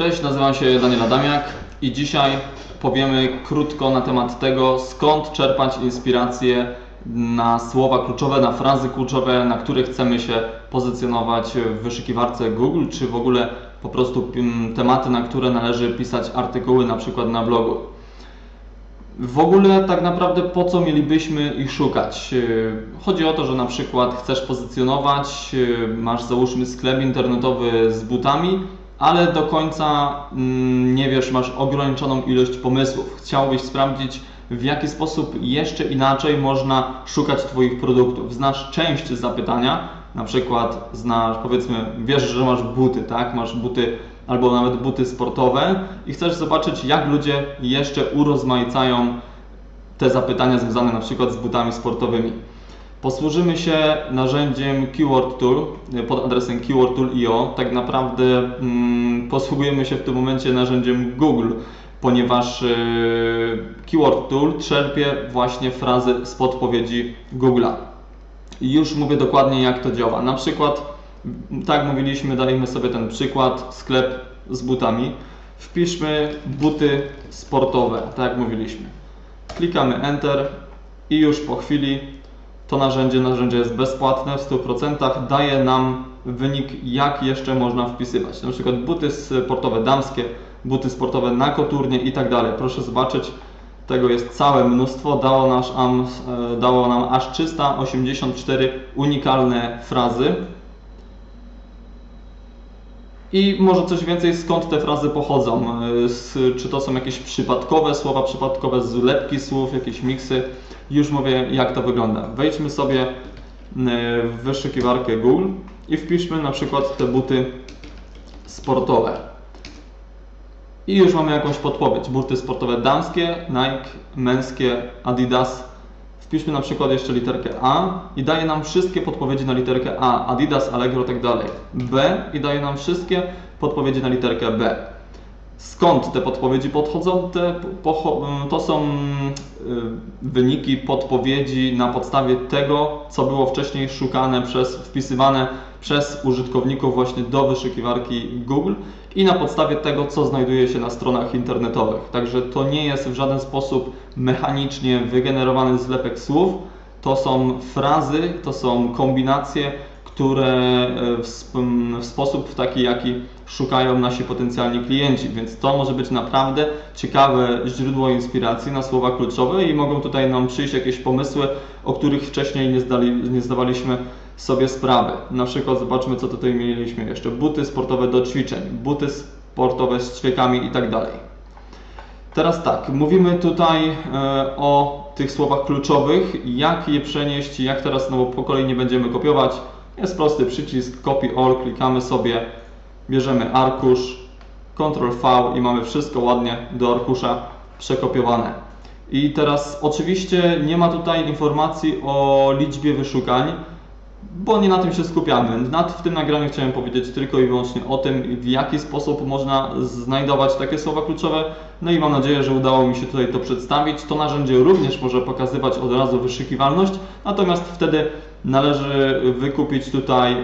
Cześć, nazywam się Daniel Adamiak i dzisiaj powiemy krótko na temat tego, skąd czerpać inspirację na słowa kluczowe, na frazy kluczowe, na które chcemy się pozycjonować w wyszukiwarce Google, czy w ogóle po prostu mm, tematy, na które należy pisać artykuły, na przykład na blogu. W ogóle tak naprawdę po co mielibyśmy ich szukać? Yy, Chodzi o to, że na przykład chcesz pozycjonować, yy, masz załóżmy sklep internetowy z butami, ale do końca mm, nie wiesz, masz ograniczoną ilość pomysłów. Chciałbyś sprawdzić, w jaki sposób jeszcze inaczej można szukać Twoich produktów. Znasz część zapytania, na przykład znasz, powiedzmy, wiesz, że masz buty, tak? Masz buty albo nawet buty sportowe i chcesz zobaczyć, jak ludzie jeszcze urozmaicają te zapytania związane na przykład z butami sportowymi. Posłużymy się narzędziem Keyword Tool y, pod adresem keywordtool.io. Tak naprawdę mm, posługujemy się w tym momencie narzędziem Google, ponieważ y, Keyword Tool czerpie właśnie frazy z podpowiedzi Google'a. I już mówię dokładnie jak to działa. Na przykład, tak mówiliśmy, dajmy sobie ten przykład, sklep z butami. Wpiszmy buty sportowe, tak jak mówiliśmy. Klikamy Enter i już po chwili to narzędzie, narzędzie jest bezpłatne w 100%, daje nam wynik jak jeszcze można wpisywać. Na przykład buty sportowe damskie, buty sportowe na koturnie i tak dalej. Proszę zobaczyć, tego jest całe mnóstwo. Dało, nasz, e, dało nam aż 384 unikalne frazy. I może coś więcej, skąd te frazy pochodzą? E, czy to są jakieś przypadkowe słowa, przypadkowe zlepki słów, jakieś miksy? Już mówię, jak to wygląda. Wejdźmy sobie e, w wyszukiwarkę Google i wpiszmy na przykład te buty sportowe. I już mamy jakąś podpowiedź. Buty sportowe damskie, Nike, męskie, Adidas. Wpiszmy na przykład jeszcze literkę A i daje nam wszystkie podpowiedzi na literkę A. Adidas, Allegro, tak dalej. B i daje nam wszystkie podpowiedzi na literkę B. Skąd te podpowiedzi podchodzą? Te pocho- to są y, wyniki podpowiedzi na podstawie tego, co było wcześniej szukane przez, wpisywane przez użytkowników właśnie do wyszukiwarki Google i na podstawie tego, co znajduje się na stronach internetowych. Także to nie jest w żaden sposób mechanicznie wygenerowany zlepek słów. To są frazy, to są kombinacje, które e, w, sp- w sposób taki, jaki szukają nasi potencjalni klienci, więc to może być naprawdę ciekawe źródło inspiracji na słowa kluczowe i mogą tutaj nam przyjść jakieś pomysły, o których wcześniej nie, zdali, nie zdawaliśmy sobie sprawy. Na przykład zobaczmy, co tutaj mieliśmy jeszcze. Buty sportowe do ćwiczeń, buty sportowe z ćwiekami i tak dalej. Teraz tak, mówimy tutaj e, o tych słowach kluczowych, jak je przenieść, jak teraz znowu po kolei nie będziemy kopiować. Jest prosty przycisk Copy All, klikamy sobie, bierzemy arkusz, Ctrl V i mamy wszystko ładnie do arkusza przekopiowane. I teraz oczywiście nie ma tutaj informacji o liczbie wyszukań, bo nie na tym się skupiamy. Nad, w tym nagraniu chciałem powiedzieć tylko i wyłącznie o tym, w jaki sposób można znajdować takie słowa kluczowe. No i mam nadzieję, że udało mi się tutaj to przedstawić. To narzędzie również może pokazywać od razu wyszukiwalność, natomiast wtedy należy wykupić tutaj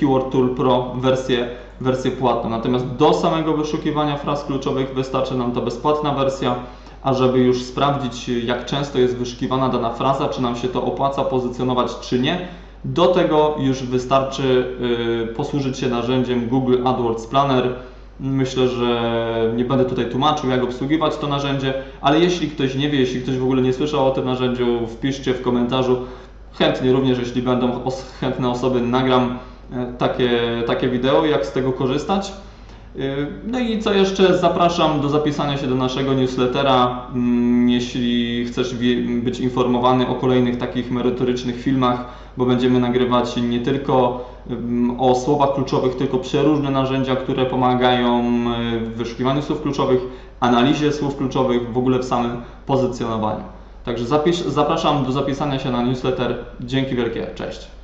Keyword Tool Pro wersję, wersję płatną. Natomiast do samego wyszukiwania fraz kluczowych wystarczy nam ta bezpłatna wersja a żeby już sprawdzić, jak często jest wyszukiwana dana fraza, czy nam się to opłaca pozycjonować, czy nie, do tego już wystarczy y, posłużyć się narzędziem Google AdWords Planner. Myślę, że nie będę tutaj tłumaczył, jak obsługiwać to narzędzie, ale jeśli ktoś nie wie, jeśli ktoś w ogóle nie słyszał o tym narzędziu, wpiszcie w komentarzu. Chętnie również, jeśli będą chętne osoby, nagram e, takie, takie wideo, jak z tego korzystać. Yy, No i co jeszcze? Zapraszam do zapisania się do naszego newslettera. Mm, Jeśli chcesz być informowany o kolejnych takich merytorycznych filmach, bo będziemy nagrywać nie tylko mm, o słowach kluczowych, tylko przeróżne narzędzia, które pomagają yy, w wyszukiwaniu słów kluczowych, analizie słów kluczowych, w ogóle w samym pozycjonowaniu. Także zapisz, zapraszam do zapisania się na newsletter. Dzięki wielkie, cześć.